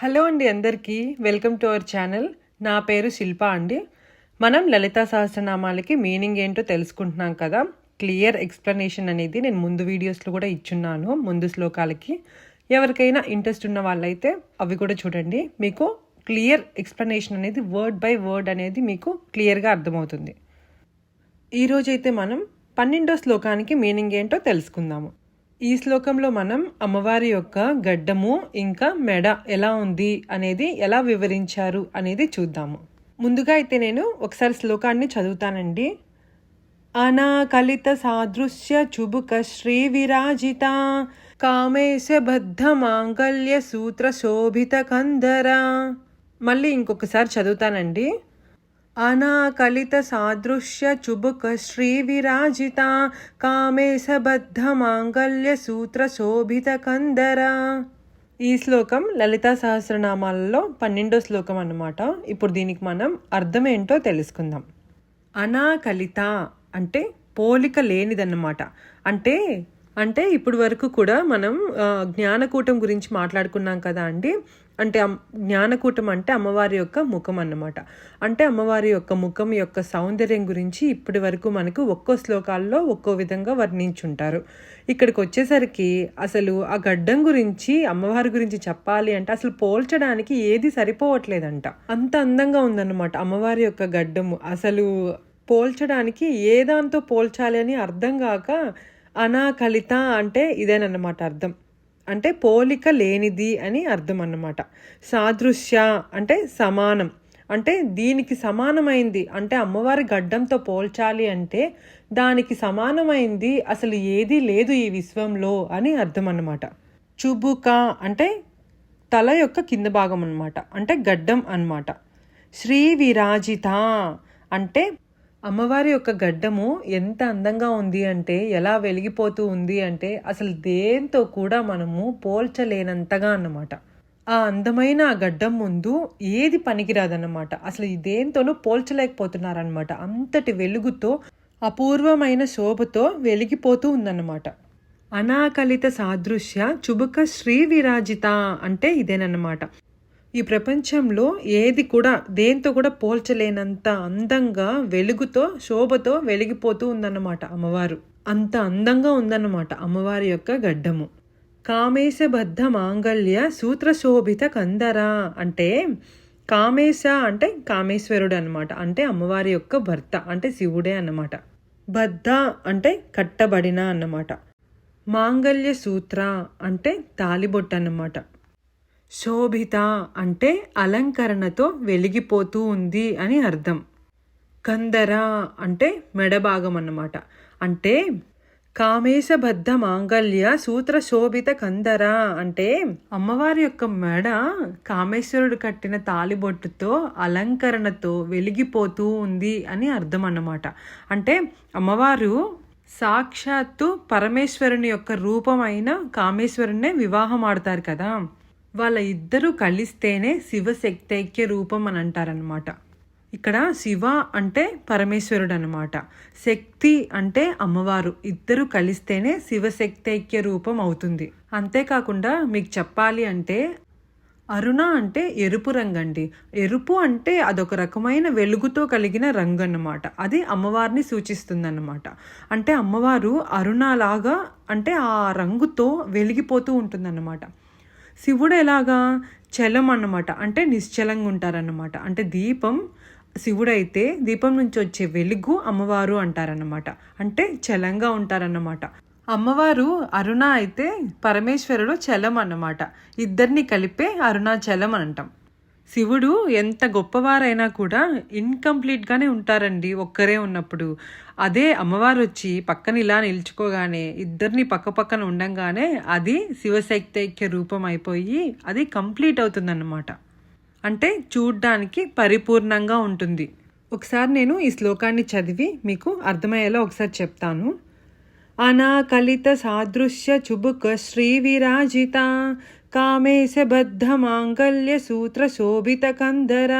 Hello అండి అందరికీ. Welcome to our channel. నా పేరు శిల్ప అండి. మనం లలితా సహస్రనామాలకి మీనింగ్ ఏంటో తెలుసుకుంటున్నాం కదా. క్లియర్ ఎక్స్ప్లెనేషన్ అనేది నేను ముందు వీడియోస్లో కూడా ఇచ్చున్నాను ముందు శ్లోకాలకి. ఎవరికైనా ఇంట్రెస్ట్ ఉన్న వాళ్ళైతే అవి కూడా చూడండి. మీకు క్లియర్ ఎక్స్ప్లెనేషన్ అనేది వర్డ్ బై వర్డ్ అనేది మీకు క్లియర్గా అర్థమవుతుంది. ఈరోజైతే మనం పన్నెండో శ్లోకానికి మీనింగ్ ఏంటో తెలుసుకుందాము. ఈ శ్లోకంలో మనం అమ్మవారి యొక్క గడ్డము ఇంకా మెడ ఎలా ఉంది అనేది ఎలా వివరించారు అనేది చూద్దాము. ముందుగా అయితే నేను ఒకసారి శ్లోకాన్ని చదువుతానండి. అనాకలిత సాదృశ్య చుబుక శ్రీ విరాజిత కామేశ బద్ధ మాంగల్య సూత్ర శోభిత కందర. మళ్ళీ ఇంకొకసారి చదువుతానండి. అనాకలిత సాదృశ్య చుబుక శ్రీ విరాజిత కామేశబద్ధ సూత్ర శోభిత కందర. ఈ శ్లోకం లలితా సహస్రనామాలలో పన్నెండో శ్లోకం అన్నమాట. ఇప్పుడు దీనికి మనం అర్థం ఏంటో తెలుసుకుందాం. అనాకలిత అంటే పోలిక లేనిదన్నమాట. అంటే అంటే ఇప్పుడు వరకు కూడా మనం జ్ఞానకూటం గురించి మాట్లాడుకున్నాం కదా అండి. అంటే అమ్- జ్ఞానకూటం అంటే అమ్మవారి యొక్క ముఖం అన్నమాట. అంటే అమ్మవారి యొక్క ముఖం యొక్క సౌందర్యం గురించి ఇప్పటి వరకు మనకు ఒక్కో శ్లోకాల్లో ఒక్కో విధంగా వర్ణించుంటారు. ఇక్కడికి వచ్చేసరికి అసలు ఆ గడ్డం గురించి అమ్మవారి గురించి చెప్పాలి అంటే అసలు పోల్చడానికి ఏది సరిపోవట్లేదంట. అంత అందంగా ఉందన్నమాట అమ్మవారి యొక్క గడ్డము. అసలు పోల్చడానికి ఏ దాంతో పోల్చాలి అని అర్థం కాక అనాకలిత అంటే ఇదేనన్నమాట అర్థం. అంటే పోలిక లేనిది అని అర్థం అన్నమాట సాదృశ్య అంటే సమానం. అంటే దీనికి సమానమైంది. అంటే అమ్మవారి గడ్డంతో పోల్చాలి అంటే దానికి సమానమైంది. అసలు ఏదీ లేదు ఈ విశ్వంలో అని అర్థం అన్నమాట చుబుక అంటే తల యొక్క కింద భాగం అన్నమాట అంటే గడ్డం అన్నమాట. శ్రీ విరాజిత అంటే అమ్మవారి యొక్క గడ్డము ఎంత అందంగా ఉంది అంటే ఎలా వెలిగిపోతూ ఉంది అంటే అసలు దేంతో కూడా మనము పోల్చలేనంతగా అన్నమాట. ఆ అందమైన ఆ గడ్డం ముందు ఏది పనికిరాదన్నమాట. అసలు దేంతోనూ పోల్చలేకపోతున్నారనమాట అంతటి వెలుగుతో అపూర్వమైన శోభతో వెలిగిపోతూ ఉందన్నమాట. అనాకలిత సాదృశ్య చుబుక శ్రీ విరాజిత అంటే ఇదేనన్నమాట. ఈ ప్రపంచంలో ఏది కూడా దేంతో కూడా పోల్చలేనంత అందంగా వెలుగుతో శోభతో వెలిగిపోతూ ఉందన్నమాట అమ్మవారు. అంత అందంగా ఉందన్నమాట అమ్మవారి యొక్క గడ్డము. కామేశబద్ధ మాంగళ్య సూత్రశోభిత కందర అంటే కామేశ అంటే కామేశ్వరుడు అన్నమాట అంటే అమ్మవారి యొక్క భర్త అంటే శివుడే అన్నమాట. బద్ధ అంటే కట్టబడిన అన్నమాట. మాంగళ్య సూత్ర అంటే తాలిబొట్టు అన్నమాట. శోభిత అంటే అలంకరణతో వెలిగిపోతూ ఉంది అని అర్థం. కందర అంటే మెడభాగం అన్నమాట. అంటే కామేశబద్ధ మాంగళ్య సూత్ర శోభిత కందర అంటే అమ్మవారి యొక్క మెడ కామేశ్వరుడు కట్టిన తాలిబొట్టుతో అలంకరణతో వెలిగిపోతూ ఉంది అని అర్థం అన్నమాట. అంటే అమ్మవారు సాక్షాత్తు పరమేశ్వరుని యొక్క రూపమైన కామేశ్వరునే వివాహం ఆడతారు కదా. వాళ్ళ ఇద్దరు కలిస్తేనే శివశక్తైక్య రూపం అని అంటారనమాట ఇక్కడ శివ అంటే పరమేశ్వరుడు అనమాట శక్తి అంటే అమ్మవారు. ఇద్దరు కలిస్తేనే శివశక్తైక్య రూపం అవుతుంది. అంతేకాకుండా మీకు చెప్పాలి అంటే అరుణ అంటే ఎరుపు రంగు అండి ఎరుపు అంటే అదొక రకమైన వెలుగుతో కలిగిన రంగు అన్నమాట అది అమ్మవారిని సూచిస్తుందన్నమాట. అంటే అమ్మవారు అరుణలాగా అంటే ఆ రంగుతో వెలిగిపోతూ ఉంటుందన్నమాట. శివుడు ఎలాగా? చలం అన్నమాట. అంటే నిశ్చలంగా ఉంటారన్నమాట. అంటే దీపం శివుడైతే దీపం నుంచి వచ్చే వెలుగు అమ్మవారు అంటారన్నమాట. అంటే చలంగా ఉంటారన్నమాట. అమ్మవారు అరుణ అయితే పరమేశ్వరుడు చలం అన్నమాట. ఇద్దరిని కలిపే అరుణాచలం అని అంటాం. శివుడు ఎంత గొప్పవారైనా కూడా ఇన్కంప్లీట్గానే ఉంటారండి ఒక్కరే ఉన్నప్పుడు. అదే అమ్మవారు వచ్చి పక్కన ఇలా నిల్చుకోగానే ఇద్దరిని పక్క పక్కన ఉండంగానే అది శివశక్తైక్య రూపం అయిపోయి అది కంప్లీట్ అవుతుందన్నమాట. అంటే చూడ్డానికి పరిపూర్ణంగా ఉంటుంది. ఒకసారి నేను ఈ శ్లోకాన్ని చదివి మీకు అర్థమయ్యేలా ఒకసారి చెప్తాను. అనాకలిత సాదృశ్య చుబుక శ్రీ విరాజిత కామేశబద్ధ మాంగల్య సూత్ర శోభిత కందర.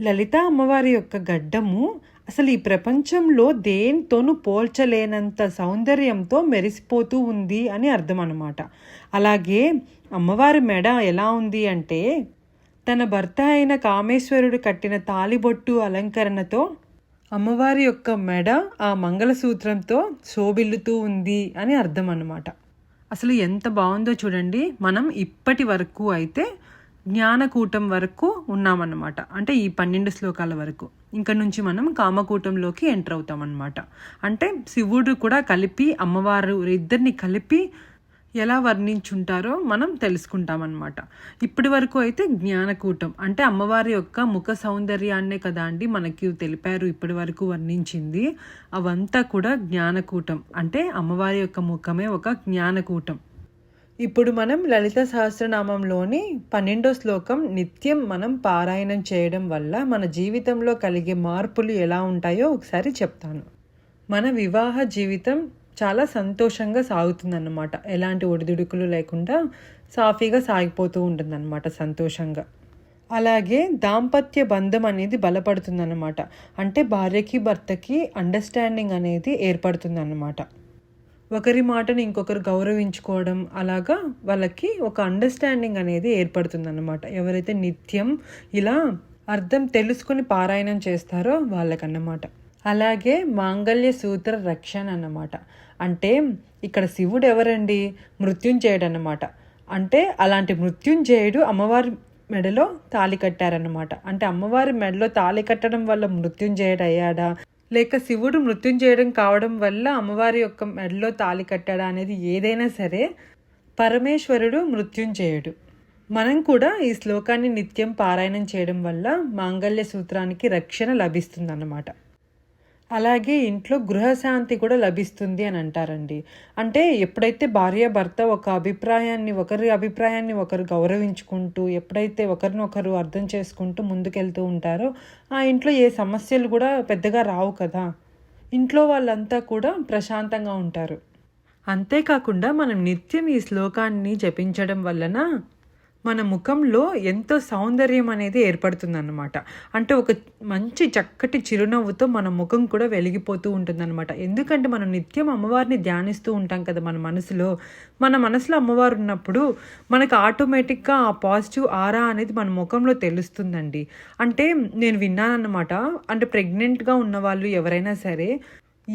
లలిత అమ్మవారి యొక్క గడ్డము అసలు ఈ ప్రపంచంలో దేనితోనూ పోల్చలేనంత సౌందర్యంతో మెరిసిపోతూ ఉంది అని అర్థం అన్నమాట అలాగే అమ్మవారి మెడ ఎలా ఉంది అంటే తన భర్త అయిన కామేశ్వరుడు కట్టిన తాలిబొట్టు అలంకరణతో అమ్మవారి యొక్క మెడ ఆ మంగళసూత్రంతో శోభిల్లుతూ ఉంది అని అర్థం అన్నమాట అసలు ఎంత బాగుందో చూడండి. మనం ఇప్పటి వరకు అయితే జ్ఞానకూటం వరకు ఉన్నామన్నమాట. అంటే ఈ పన్నెండు శ్లోకాల వరకు. ఇంకా నుంచి మనం కామకూటంలోకి ఎంటర్ అవుతామన్నమాట. అంటే శివుడు కూడా కలిపి అమ్మవారు ఇద్దరిని కలిపి ఎలా వర్ణించుంటారో మనం తెలుసుకుంటామన్నమాట. ఇప్పటి వరకు అయితే జ్ఞానకూటం అంటే అమ్మవారి యొక్క ముఖ సౌందర్యాన్నే కదా అండి మనకి తెలిపారు ఇప్పటి వరకు వర్ణించింది. అవంతా కూడా జ్ఞానకూటం అంటే అమ్మవారి యొక్క ముఖమే ఒక జ్ఞానకూటం. ఇప్పుడు మనం లలిత సహస్రనామంలోని పన్నెండో శ్లోకం నిత్యం మనం పారాయణం చేయడం వల్ల మన జీవితంలో కలిగే మార్పులు ఎలా ఉంటాయో ఒకసారి చెప్తాను. మన వివాహ జీవితం చాలా సంతోషంగా సాగుతుందన్నమాట. ఎలాంటి ఒడిదుడుకులు లేకుండా సాఫీగా సాగిపోతూ ఉంటుందన్నమాట సంతోషంగా. అలాగే దాంపత్య బంధం అనేది బలపడుతుందన్నమాట. అంటే భార్యకి భర్తకి అండర్స్టాండింగ్ అనేది ఏర్పడుతుందన్నమాట. ఒకరి మాటను ఇంకొకరు గౌరవించుకోవడం అలాగా వాళ్ళకి ఒక అండర్స్టాండింగ్ అనేది ఏర్పడుతుందన్నమాట. ఎవరైతే నిత్యం ఇలా అర్థం తెలుసుకుని పారాయణం చేస్తారో వాళ్ళకన్నమాట. అలాగే మాంగళ్య సూత్ర రక్షణ అన్నమాట. అంటే ఇక్కడ శివుడు ఎవరండి? మృత్యుంజయుడు అన్నమాట. అంటే అలాంటి మృత్యుంజయుడు అమ్మవారి మెడలో తాళి కట్టారన్నమాట. అంటే అమ్మవారి మెడలో తాళి కట్టడం వల్ల మృత్యుంజయుడు అయ్యాడా? లేక శివుడు మృత్యుంజయడం కావడం వల్ల అమ్మవారి యొక్క మెడలో తాళి కట్టాడా అనేది ఏదైనా సరే పరమేశ్వరుడు మృత్యుంజయుడు. మనం కూడా ఈ శ్లోకాన్ని నిత్యం పారాయణం చేయడం వల్ల మాంగళ్య సూత్రానికి రక్షణ లభిస్తుందన్నమాట. అలాగే ఇంట్లో గృహశాంతి కూడా లభిస్తుంది అని అంటారండి. అంటే ఎప్పుడైతే భార్య భర్త ఒక అభిప్రాయాన్ని ఒకరి అభిప్రాయాన్ని ఒకరు గౌరవించుకుంటూ ఎప్పుడైతే ఒకరినొకరు అర్థం చేసుకుంటూ ముందుకెళ్తూ ఉంటారో ఆ ఇంట్లో ఏ సమస్యలు కూడా పెద్దగా రావు కదా. ఇంట్లో వాళ్ళంతా కూడా ప్రశాంతంగా ఉంటారు. అంతేకాకుండా మనం నిత్యం ఈ శ్లోకాన్ని జపించడం వలన మన ముఖంలో ఎంతో సౌందర్యం అనేది ఏర్పడుతుందన్నమాట. అంటే ఒక మంచి చక్కటి చిరునవ్వుతో మన ముఖం కూడా వెలిగిపోతూ ఉంటుందన్నమాట. ఎందుకంటే మనం నిత్యం అమ్మవారిని ధ్యానిస్తూ ఉంటాం కదా మన మనసులో. మన మనసులో అమ్మవారు ఉన్నప్పుడు మనకు ఆటోమేటిక్గా ఆ పాజిటివ్ ఆరా అనేది మన ముఖంలో తెలుస్తుందండి. అంటే నేను విన్నానన్నమాట. అంటే ప్రెగ్నెంట్గా ఉన్న వాళ్ళు ఎవరైనా సరే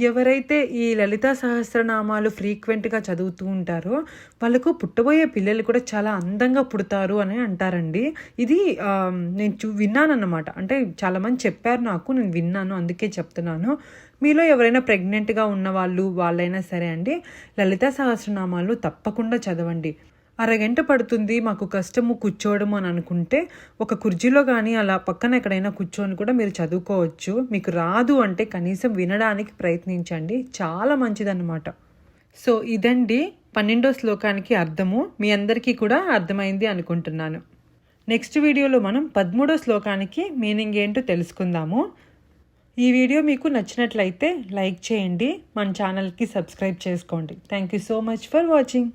ఎవరైతే ఈ లలితా సహస్రనామాలు ఫ్రీక్వెంట్గా చదువుతూ ఉంటారో వాళ్ళకు పుట్టబోయే పిల్లలు కూడా చాలా అందంగా పుడతారు అని అంటారండి. ఇది నేను చూ విన్నానన్నమాట. అంటే చాలామంది చెప్పారు నాకు నేను విన్నాను అందుకే చెప్తున్నాను. మీలో ఎవరైనా ప్రెగ్నెంట్గా ఉన్న వాళ్ళు వాళ్ళైనా సరే అండి లలితా సహస్రనామాలు తప్పకుండా చదవండి. అరగంట పడుతుంది మాకు కష్టము కూర్చోవడం అని అనుకుంటే ఒక కుర్చీలో కానీ అలా పక్కన ఎక్కడైనా కూర్చొని కూడా మీరు చదువుకోవచ్చు. మీకు రాదు అంటే కనీసం వినడానికి ప్రయత్నించండి. చాలా మంచిదన్నమాట. సో ఇదండి పన్నెండో శ్లోకానికి అర్థము. మీ అందరికీ కూడా అర్థమైంది అనుకుంటున్నాను. నెక్స్ట్ వీడియోలో మనం పదమూడో శ్లోకానికి మీనింగ్ ఏంటో తెలుసుకుందాము. ఈ వీడియో మీకు నచ్చినట్లయితే లైక్ చేయండి. మన ఛానల్కి సబ్స్క్రైబ్ చేసుకోండి. Thank you so much for watching.